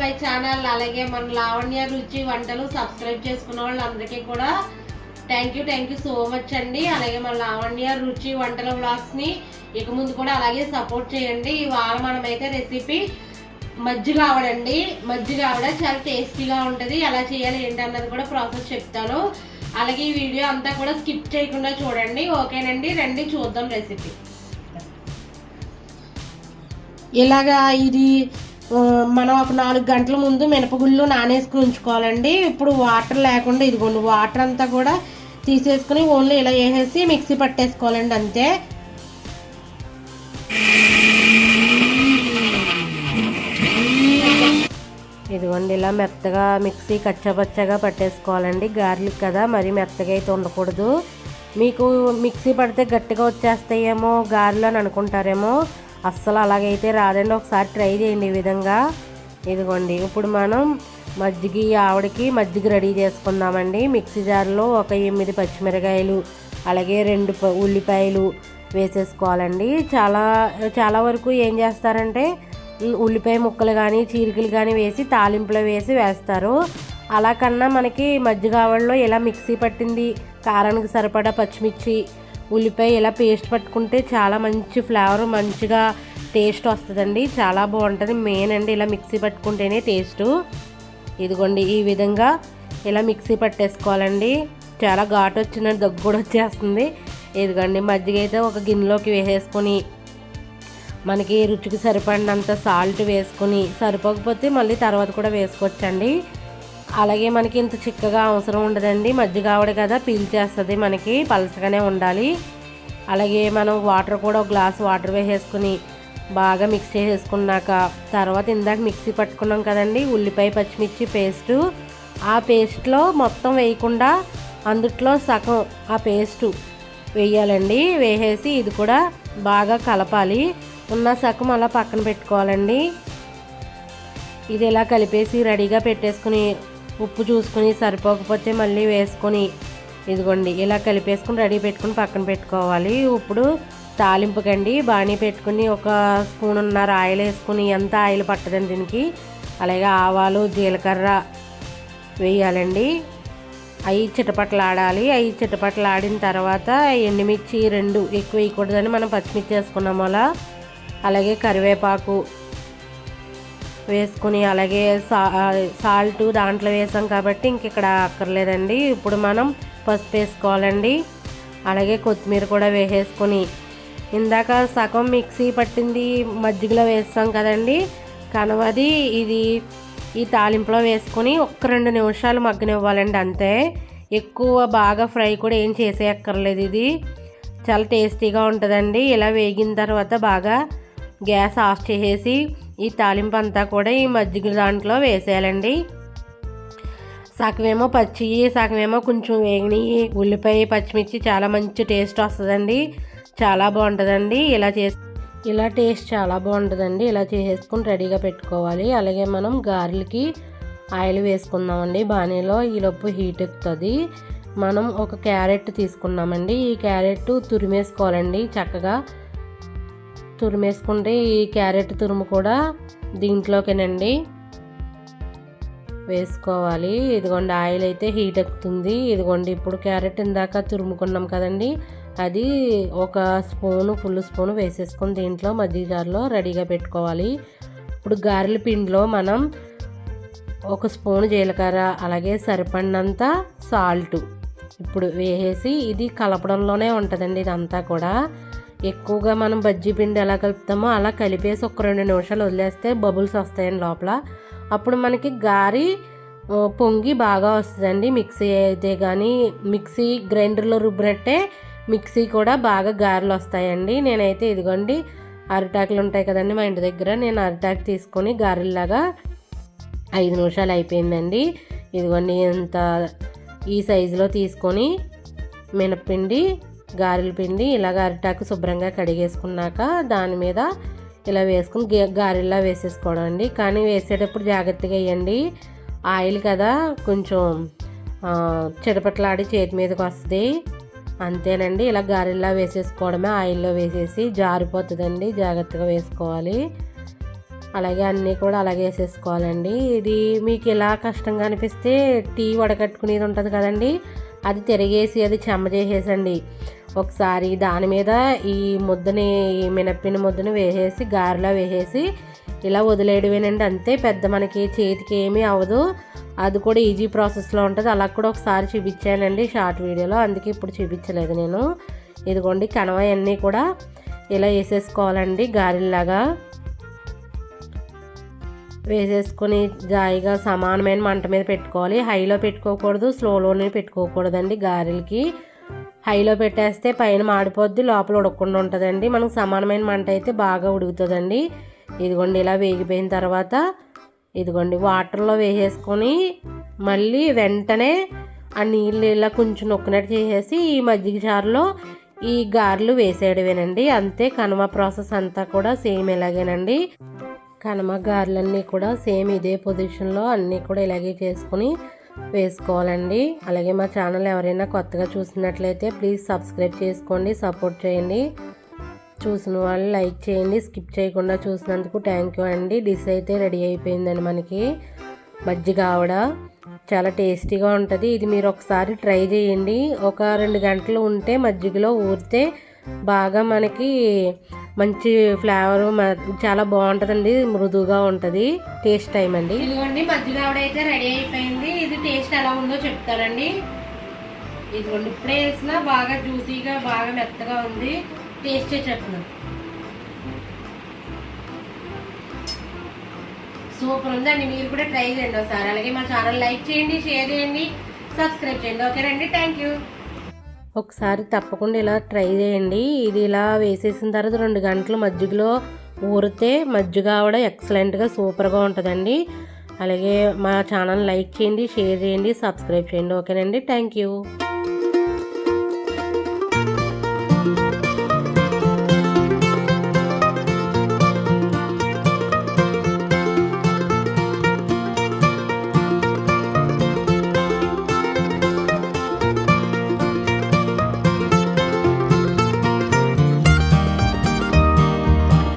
My channel అలాగే మన లావణ్య రుచి వంటలు సబ్స్క్రైబ్ చేసుకున్న వాళ్ళందరికీ కూడా thank you thank you so much అండి. అలాగే మన లావణ్య రుచి వంటల వ్లాగ్స్ని ఇక ముందు కూడా అలాగే సపోర్ట్ చేయండి. ఇవాళ మనమైతే రెసిపీ మజ్జిగ ఆవడండి మజ్జిగ ఆవడ చాలా టేస్టీగా ఉంటుంది. ఎలా చేయాలి ఏంటన్నది కూడా ప్రాసెస్ చెప్తాను. అలాగే ఈ వీడియో అంతా కూడా స్కిప్ చేయకుండా చూడండి. ఓకేనండి రండి చూద్దాం రెసిపీ ఇలాగా ఇది మనం ఒక నాలుగు గంటల ముందు మినపగుళ్ళు నానేసుకుని ఉంచుకోవాలండి. ఇప్పుడు వాటర్ లేకుండా ఇదిగోండి వాటర్ అంతా కూడా తీసేసుకుని ఓన్లీ ఇలా వేసేసి మిక్సీ పట్టేసుకోవాలండి అంతే. ఇదిగోండి ఇలా మెత్తగా మిక్సీ కచ్చపచ్చగా పట్టేసుకోవాలండి. గార్లిక్ కదా మరి మెత్తగా అయితే ఉండకూడదు. మీకు మిక్సీ పడితే గట్టిగా వచ్చేస్తాయేమో గారెలు అని అనుకుంటారేమో. అస్సలు అలాగైతే రాదండి. ఒకసారి ట్రై చేయండి ఈ విధంగా. ఇదిగోండి ఇప్పుడు మనం మజ్జిగ ఆవిడకి మజ్జిగ రెడీ చేసుకుందామండి. మిక్సీ జార్లో ఒక ఎనిమిది పచ్చిమిరకాయలు అలాగే రెండు ఉల్లిపాయలు వేసేసుకోవాలండి. చాలా చాలా వరకు ఏం చేస్తారంటే ఉల్లిపాయ ముక్కలు కానీ చీరికలు కానీ వేసి తాలింపులో వేసి వేస్తారు. అలా కన్నా మనకి మజ్జిగ ఆవిడలో ఇలా మిక్సీ పట్టింది కారానికి సరిపడా పచ్చిమిర్చి ఉల్లిపాయ ఇలా పేస్ట్ పట్టుకుంటే చాలా మంచి ఫ్లేవర్ మంచిగా టేస్ట్ వస్తుందండి. చాలా బాగుంటుంది. మెయిన్ అండి ఇలా మిక్సీ పట్టుకుంటేనే టేస్ట్. ఇదిగోండి ఈ విధంగా ఇలా మిక్సీ పట్టేసుకోవాలండి. చాలా ఘాటు వచ్చిన దగ్గు కూడా వచ్చేస్తుంది. ఇదిగోండి మజ్జిగ అయితే ఒక గిన్నెలోకి వేసేసుకొని మనకి రుచికి సరిపడినంత సాల్ట్ వేసుకొని సరిపోకపోతే మళ్ళీ తర్వాత కూడా వేసుకోవచ్చండి. అలాగే మనకి ఇంత చిక్కగా అవసరం ఉండదండి. మజ్జిగ ఆవిడ కదా పీల్చేస్తుంది మనకి పలచగానే ఉండాలి. అలాగే మనం వాటర్ కూడా ఒక గ్లాస్ వాటర్ వేసేసుకుని బాగా మిక్స్ చేసేసుకున్నాక తర్వాత ఇందాక మిక్సీ పట్టుకున్నాం కదండి ఉల్లిపాయ పచ్చిమిర్చి పేస్టు. ఆ పేస్ట్లో మొత్తం వేయకుండా అందుట్లో సగం ఆ పేస్టు వేయాలండి. వేసేసి ఇది కూడా బాగా కలపాలి. ఉన్న సగం అలా పక్కన పెట్టుకోవాలండి. ఇది ఇలా కలిపేసి రెడీగా పెట్టేసుకుని ఉప్పు చూసుకుని సరిపోకపోతే మళ్ళీ వేసుకొని ఇదిగోండి ఇలా కలిపేసుకుని రెడీ పెట్టుకుని పక్కన పెట్టుకోవాలి. ఇప్పుడు తాలింపుకండి బాణీ పెట్టుకుని ఒక స్పూన్ ఉన్నర ఆయిల్ వేసుకుని ఎంత ఆయిల్ పట్టదండి దీనికి. అలాగే ఆవాలు జీలకర్ర వేయాలండి. అవి చిటపటలాడాలి. అవి చిటపటలాడిన తర్వాత ఎండుమిర్చి రెండు ఎక్కువ వేయకూడదని మనం పచ్చిమిర్చి వేసుకున్నాము అలా. అలాగే కరివేపాకు వేసుకుని అలాగే సా సాల్ట్ దాంట్లో వేసాం కాబట్టి ఇంక ఇక్కడ అక్కర్లేదండి. ఇప్పుడు మనం పసుపు వేసుకోవాలండి. అలాగే కొత్తిమీర కూడా వేసేసుకొని. ఇందాక సగం మిక్సీ పట్టింది మజ్జిగలో వేస్తాం కదండి. కనవది ఇది ఈ తాలింపులో వేసుకొని ఒక్క రెండు నిమిషాలు మగ్గనివ్వాలండి అంతే. ఎక్కువ బాగా ఫ్రై కూడా ఏం చేసేయక్కర్లేదు ఇది. చాలా టేస్టీగా ఉంటుందండి. ఇలా వేగిన తర్వాత బాగా గ్యాస్ ఆఫ్ చేసేసి ఈ తాలింపు అంతా కూడా ఈ మజ్జిగ దాంట్లో వేసేయాలండి. సగమేమో పచ్చి సగమేమో కొంచెం వేగిని ఉల్లిపాయ పచ్చిమిర్చి చాలా మంచి టేస్ట్ వస్తుందండి. చాలా బాగుంటుందండి. ఇలా చేసి ఇలా టేస్ట్ చాలా బాగుంటుందండి. ఇలా చేసేసుకుని రెడీగా పెట్టుకోవాలి. అలాగే మనం గారెలకి ఆయిల్ వేసుకుందామండి. బాణీలో ఈలోపు హీట్ ఎక్కుతుంది. మనం ఒక క్యారెట్ తీసుకున్నామండి. ఈ క్యారెట్ తురిమేసుకోవాలండి చక్కగా. తురిమేసుకుంటే ఈ క్యారెట్ తురుము కూడా దీంట్లోకేనండి. వేసుకోవాలి. ఇదిగోండి ఆయిల్ అయితే హీట్ ఎక్కుతుంది ఇదిగోండి ఇప్పుడు క్యారెట్ ఇందాక తురుముకున్నాం కదండి. అది ఒక స్పూను ఫుల్ స్పూన్ వేసేసుకొని దీంట్లో మజ్జిగ రెడీగా పెట్టుకోవాలి. ఇప్పుడు గారెల పిండిలో మనం ఒక స్పూన్ జీలకర్ర అలాగే సరిపడినంత సాల్ట్. ఇప్పుడు వేసేసి ఇది కలపడంలోనే ఉంటుందండి ఇదంతా కూడా. ఎక్కువగా మనం బజ్జీ పిండి ఎలా కలుపుతామో అలా కలిపేసి ఒక రెండు నిమిషాలు వదిలేస్తే బబుల్స్ వస్తాయండి లోపల. అప్పుడు మనకి గారి పొంగి బాగా వస్తుందండి. మిక్సీ అయితే కానీ మిక్సీ గ్రైండర్లో రుబ్బినట్టే మిక్సీ కూడా బాగా గారెలు వస్తాయండి. నేనైతే ఇదిగోండి అరిటాకులు ఉంటాయి కదండి మా ఇంటి దగ్గర నేను అరిటాకు తీసుకొని గారెల్లాగా ఐదు నిమిషాలు అయిపోయిందండి. ఇదిగోండి ఇంత ఈ సైజులో తీసుకొని మినప్పిండి గారెలు పిండి ఇలాగ అరిటాకు శుభ్రంగా కడిగేసుకున్నాక దాని మీద ఇలా వేసుకుని గే- గారెల్లా వేసేసుకోవడం అండి. కానీ వేసేటప్పుడు జాగ్రత్తగా వేయండి. ఆయిల్ కదా కొంచెం చిటపట్లాడి చేతి మీదకి వస్తుంది. అంతేనండి. ఇలా గారెల్లా వేసేసుకోవడమే ఆయిల్లో వేసేసి జారిపోతుందండి. జాగ్రత్తగా వేసుకోవాలి. అలాగే అన్నీ కూడా అలాగే వేసేసుకోవాలండి. ఇది మీకు ఇలా కష్టంగా అనిపిస్తే టీ వడకట్టుకునేది ఉంటుంది కదండి. అది తిరిగేసి అది చెమ్మ చేసేసండి. ఒకసారి దాని మీద ఈ ముద్దని ఈ మినప్పిన ముద్దని వేసేసి గారెలో వేసేసి ఇలా వదిలేయడమేనండి. అంతే పెద్ద మనకి చేతికి ఏమీ అవ్వదు. అది కూడా ఈజీ ప్రాసెస్లో ఉంటుంది. అలా కూడా ఒకసారి చూపించానండి షార్ట్ వీడియోలో. అందుకే ఇప్పుడు చూపించలేదు నేను. ఇదిగోండి కనవ అన్నీ కూడా ఇలా వేసేసుకోవాలండి గారెల్లాగా. వేసేసుకొని జాయిగా సమానమైన మంట మీద పెట్టుకోవాలి. హైలో పెట్టుకోకూడదు స్లోలోనే పెట్టుకోకూడదండి గారెలకి. హైలో పెట్టేస్తే పైన మాడిపోద్ది లోపల ఉడకకుండా ఉంటుందండి. మనకు సమానమైన మంట అయితే బాగా ఉడుకుతుందండి. ఇదిగోండి ఇలా వేగిపోయిన తర్వాత ఇదిగోండి వాటర్లో వేసేసుకొని మళ్ళీ వెంటనే ఆ నీళ్ళు ఇలా కొంచెం నొక్కినట్టు చేసేసి ఈ మజ్జిగ చారులో ఈ గారెలు వేసేయడమేనండి. అంతే కనుమ ప్రాసెస్ అంతా కూడా సేమ్ ఇలాగేనండి. కనుమ గారెలన్నీ కూడా సేమ్ ఇదే పొజిషన్లో అన్నీ కూడా ఇలాగే చేసుకుని వేసుకోవాలండి. అలాగే మా ఛానల్ ఎవరైనా కొత్తగా చూసినట్లయితే ప్లీజ్ సబ్స్క్రైబ్ చేసుకోండి సపోర్ట్ చేయండి. చూసిన వాళ్ళు లైక్ చేయండి స్కిప్ చేయకుండా చూసినందుకు థ్యాంక్ యూ అండి. డిష్ అయితే రెడీ అయిపోయిందండి మనకి. మజ్జిగ ఆవిడ చాలా టేస్టీగా ఉంటుంది. ఇది మీరు ఒకసారి ట్రై చేయండి. ఒక రెండు గంటలు ఉంటే మజ్జిగలో ఊరితే బాగా మనకి మంచి ఫ్లేవర్ చాలా బాగుంటుందండి మృదువుగా ఉంటుంది టేస్ట్ టైం అండి. ఇదిగోండి మజ్జిగ ఆవిడ అయితే రెడీ అయిపోయింది. ఇది టేస్ట్ ఎలా ఉందో చెప్తారండి. ఇదిగోండి ఇప్పుడే వేసినా బాగా జ్యూసీగా బాగా మెత్తగా ఉంది. టేస్ట్ చెప్తున్నాను సూపర్ ఉందండి మీరు కూడా ట్రై చేయండి ఒకసారి. అలాగే మా ఛానల్ లైక్ చేయండి షేర్ చేయండి సబ్స్క్రైబ్ చేయండి. ఓకేనండి థ్యాంక్ యూ. ఒకసారి తప్పకుండా ఇలా ట్రై చేయండి. ఇది ఇలా వేసేసిన తర్వాత రెండు గంటలు మజ్జిగలో ఊరితే మజ్జిగ కూడా ఎక్సలెంట్గా సూపర్గా ఉంటుందండి. అలాగే మా ఛానల్ లైక్ చేయండి షేర్ చేయండి సబ్స్క్రైబ్ చేయండి. ఓకేనండి. Thank you